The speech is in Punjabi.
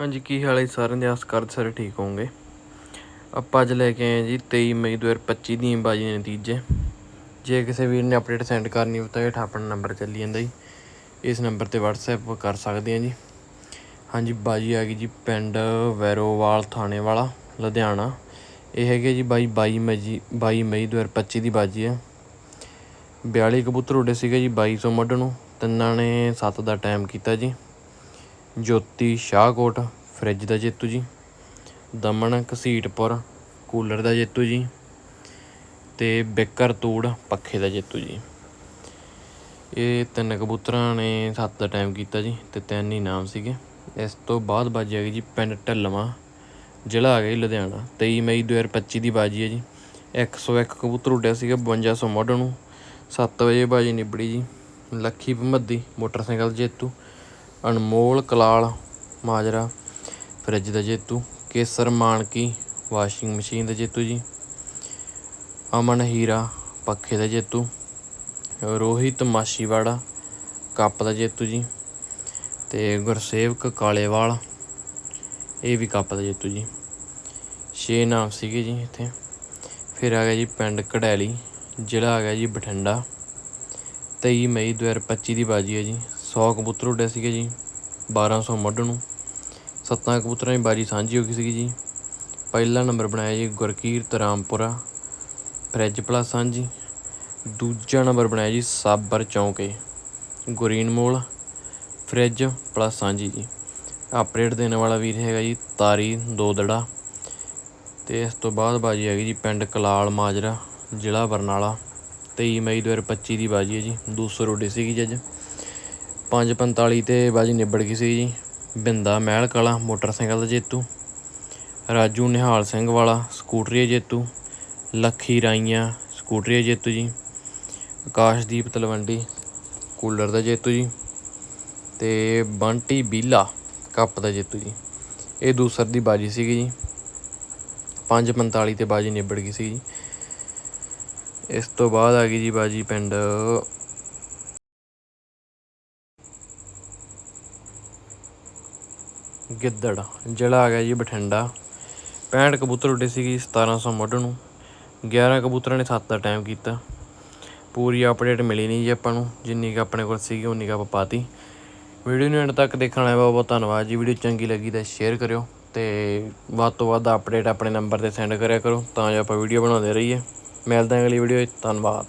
ਹਾਂਜੀ, ਕੀ ਹਾਲ ਹੈ ਜੀ ਸਾਰਿਆਂ ਦੇ? ਆਸ ਕਰਦੇ ਸਾਰੇ ਠੀਕ ਹੋਵੋਗੇ। ਆਪਾਂ ਅੱਜ ਲੈ ਕੇ ਆਏ ਹਾਂ ਜੀ 23 ਮਈ 2025 ਦੀ ਬਾਜੀ ਦੇ ਨਤੀਜੇ। ਜੇ ਕਿਸੇ ਵੀਰ ਨੇ ਅਪਡੇਟ ਸੈਂਡ ਕਰਨੀ ਹੋਵੇ ਤਾਂ ਹੇਠਾਂ ਆਪਣਾ ਨੰਬਰ ਚੱਲੀ ਜਾਂਦਾ ਜੀ। ਇਸ ਨੰਬਰ ਤੇ WhatsApp ਕਰ ਸਕਦੇ ਹਾਂ ਜੀ। ਹਾਂਜੀ, ਬਾਜੀ ਆ ਗਈ ਜੀ ਪਿੰਡ ਵੈਰੋਵਾਲ ਥਾਣੇ ਵਾਲਾ, ਲੁਧਿਆਣਾ। ਇਹ ਹੈਗੇ ਜੀ ਬਾਈ 22 ਮਈ ਜੀ 22 ਮਈ 2025 ਦੀ ਬਾਜੀ ਹੈ 42 ਕਬੂਤਰ ਉੱਡੇ ਸੀਗੇ ਜੀ 2200 ਮੱਢ ਨੂੰ। ਤਿੰਨਾਂ ਨੇ 7 ਦਾ ਟਾਈਮ ਕੀਤਾ ਜੀ। ਜੋਤੀ ਸ਼ਾਹਕੋਟ, ਫਰਿੱਜ ਦਾ ਜੇਤੂ ਜੀ। ਦਮਨ ਘਸੀਟਪੁਰ, ਕੂਲਰ ਦਾ ਜੇਤੂ ਜੀ। ਤੇ ਬਿੱਕਰ ਤੂੜ, ਪੱਖੇ ਦਾ ਜੇਤੂ ਜੀ। ਇਹ ਤਿੰਨ ਕਬੂਤਰਾਂ ਨੇ ਸੱਤ ਦਾ ਟਾਈਮ ਕੀਤਾ ਜੀ ਤੇ ਤਿੰਨ ਹੀ ਨਾਮ ਸੀਗੇ। ਇਸ ਤੋਂ ਬਾਅਦ ਬਾਜੀ ਆ ਗਈ ਜੀ ਪਿੰਡ ਢੱਲਵਾਂ, ਜ਼ਿਲ੍ਹਾ ਆ ਗਿਆ ਲੁਧਿਆਣਾ। 23 ਮਈ 2025 ਦੀ ਬਾਜੀ ਹੈ ਜੀ। 101 ਕਬੂਤਰ ਉੱਡਿਆ ਸੀਗਾ 5200 ਮੁੱਢ ਨੂੰ। 7 ਵਜੇ ਬਾਜੀ ਨਿਬੜੀ ਜੀ। ਲੱਖੀ ਭਮੱਦੀ ਮੋਟਰਸਾਈਕਲ ਜੇਤੂ। ਅਨਮੋਲ ਕਲਾਲ ਮਾਜਰਾ, ਫਰਿੱਜ ਦਾ ਜੇਤੂ, ਕੇਸਰ ਮਾਨਕੀ, ਵਾਸ਼ਿੰਗ ਮਸ਼ੀਨ ਦਾ ਜੇਤੂ ਜੀ, ਅਮਨ ਹੀਰਾ, ਪੱਖੇ ਦਾ ਜੇਤੂ, ਰੋਹਿਤ ਮਾਸ਼ੀਵਾੜਾ, ਕੱਪ ਦਾ ਜੇਤੂ ਜੀ ਤੇ ਗੁਰਸੇਵਕ ਕਾਲੇਵਾਲ, ਇਹ ਵੀ ਕੱਪ ਦਾ ਜੇਤੂ ਜੀ। ਛੇ ਨਾਮ ਸੀਗੇ ਜੀ ਇੱਥੇ। ਫਿਰ ਆ ਗਿਆ ਜੀ ਪਿੰਡ ਕੜੈਲੀ, ਜ਼ਿਲ੍ਹਾ ਆ ਗਿਆ ਜੀ ਬਠਿੰਡਾ। 23 ਮਈ 2025 ਦੀ ਬਾਜੀ ਹੈ ਜੀ। 100 ਕਬੂਤਰ ਉੱਡੇ ਸੀਗੇ ਜੀ 1200 ਮੱਢ ਨੂੰ, ਸੱਤਾਂ ਕਬੂਤਰਾਂ ਦੀ ਬਾਜੀ ਸਾਂਝੀ ਹੋ ਗਈ ਸੀਗੀ ਜੀ। ਪਹਿਲਾ ਨੰਬਰ ਬਣਾਇਆ ਜੀ ਗੁਰਕੀਰਤ ਰਾਮਪੁਰਾ, ਫਰਿੱਜ ਪਲਸ ਸਾਂਝੀ। ਦੂਜਾ ਨੰਬਰ ਬਣਾਇਆ ਜੀ ਸਾਬਰ ਚੌਂਕੇ, ਗੁਰੀਨ ਮੋਲ, ਫਰਿੱਜ ਪਲਸ ਸਾਂਝੀ ਜੀ। ਅਪਡੇਟ ਦੇਣ ਵਾਲਾ ਵੀਰ ਹੈਗਾ ਜੀ ਤਾਰੀ ਦੋਦੜਾ। ਤੇ ਇਸ ਤੋਂ ਬਾਅਦ ਬਾਜੀ ਹੈਗੀ ਜੀ ਪਿੰਡ ਕਲਾਲ ਮਾਜਰਾ, ਜ਼ਿਲ੍ਹਾ ਬਰਨਾਲਾ। 23 ਮਈ 2025 ਦੀ ਬਾਜੀ ਹੈ ਜੀ 200 ਰੋਡੀ ਸੀਗੀ ਜੀ ਅੱਜ। 5:45 ਤੇ ਬਾਜੀ ਨਿਬੜ ਗਈ ਸੀ ਜੀ। ਬਿੰਦਾ ਮਹਿਲ ਕਲਾ ਮੋਟਰਸਾਈਕਲ ਦਾ ਜੇਤੂ। ਰਾਜੂ ਨਿਹਾਲ ਸਿੰਘ ਵਾਲਾ, ਸਕੂਟਰੀ ਜੇਤੂ। ਲੱਖੀ ਰਾਈਆਂ, ਸਕੂਟਰੀ ਜੇਤੂ ਜੀ। ਆਕਾਸ਼ਦੀਪ ਤਲਵੰਡੀ, ਕੂਲਰ ਦਾ ਜੇਤੂ ਜੀ। ਤੇ ਬੰਟੀ ਬੀਲਾ, ਕੱਪ ਦਾ ਜੇਤੂ ਜੀ। ਇਹ ਦੂਸਰ ਦੀ ਬਾਜੀ ਸੀਗੀ ਜੀ। 5:45 ਤੇ ਬਾਜੀ ਨਿਬੜ ਗਈ ਸੀ ਜੀ। ਇਸ ਤੋਂ ਬਾਅਦ ਆ ਗਈ ਜੀ ਬਾਜੀ ਪਿੰਡ ਗਿੱਦੜ ਜ਼ਿਲ੍ਹਾ ਆ ਗਿਆ ਜੀ ਬਠਿੰਡਾ। 65 ਕਬੂਤਰ ਉੱਡੇ ਸੀ 1700 ਮੁੱਢ ਨੂੰ। 11 ਕਬੂਤਰਾਂ ਨੇ 7 ਦਾ ਟਾਈਮ ਕੀਤਾ। ਪੂਰੀ ਅਪਡੇਟ ਮਿਲੀ ਨਹੀਂ ਜੀ ਆਪਾਂ ਨੂੰ, ਜਿੰਨੀ ਕੁ ਆਪਣੇ ਕੋਲ ਸੀਗੀ, ਉਨੀ ਕੁ ਆਪਾਂ ਪਾਤੀ। ਵੀਡੀਓ ਨੂੰ ਐਂਡ ਤੱਕ ਦੇਖਣ ਲਈ ਬਹੁਤ ਬਹੁਤ ਧੰਨਵਾਦ ਜੀ। ਵੀਡੀਓ ਚੰਗੀ ਲੱਗੀ ਤਾਂ ਸ਼ੇਅਰ ਕਰਿਓ ਤੇ ਵੱਧ ਤੋਂ ਵੱਧ ਅਪਡੇਟ ਆਪਣੇ ਨੰਬਰ ਤੇ ਸੈਂਡ ਕਰਿਆ ਕਰੋ, ਤਾਂ ਜੋ ਆਪਾਂ ਵੀਡੀਓ ਬਣਾਉਂਦੇ ਰਹੀਏ। ਮਿਲਦੇ ਹਾਂ ਅਗਲੀ ਵੀਡੀਓ 'ਚ ਧੰਨਵਾਦ।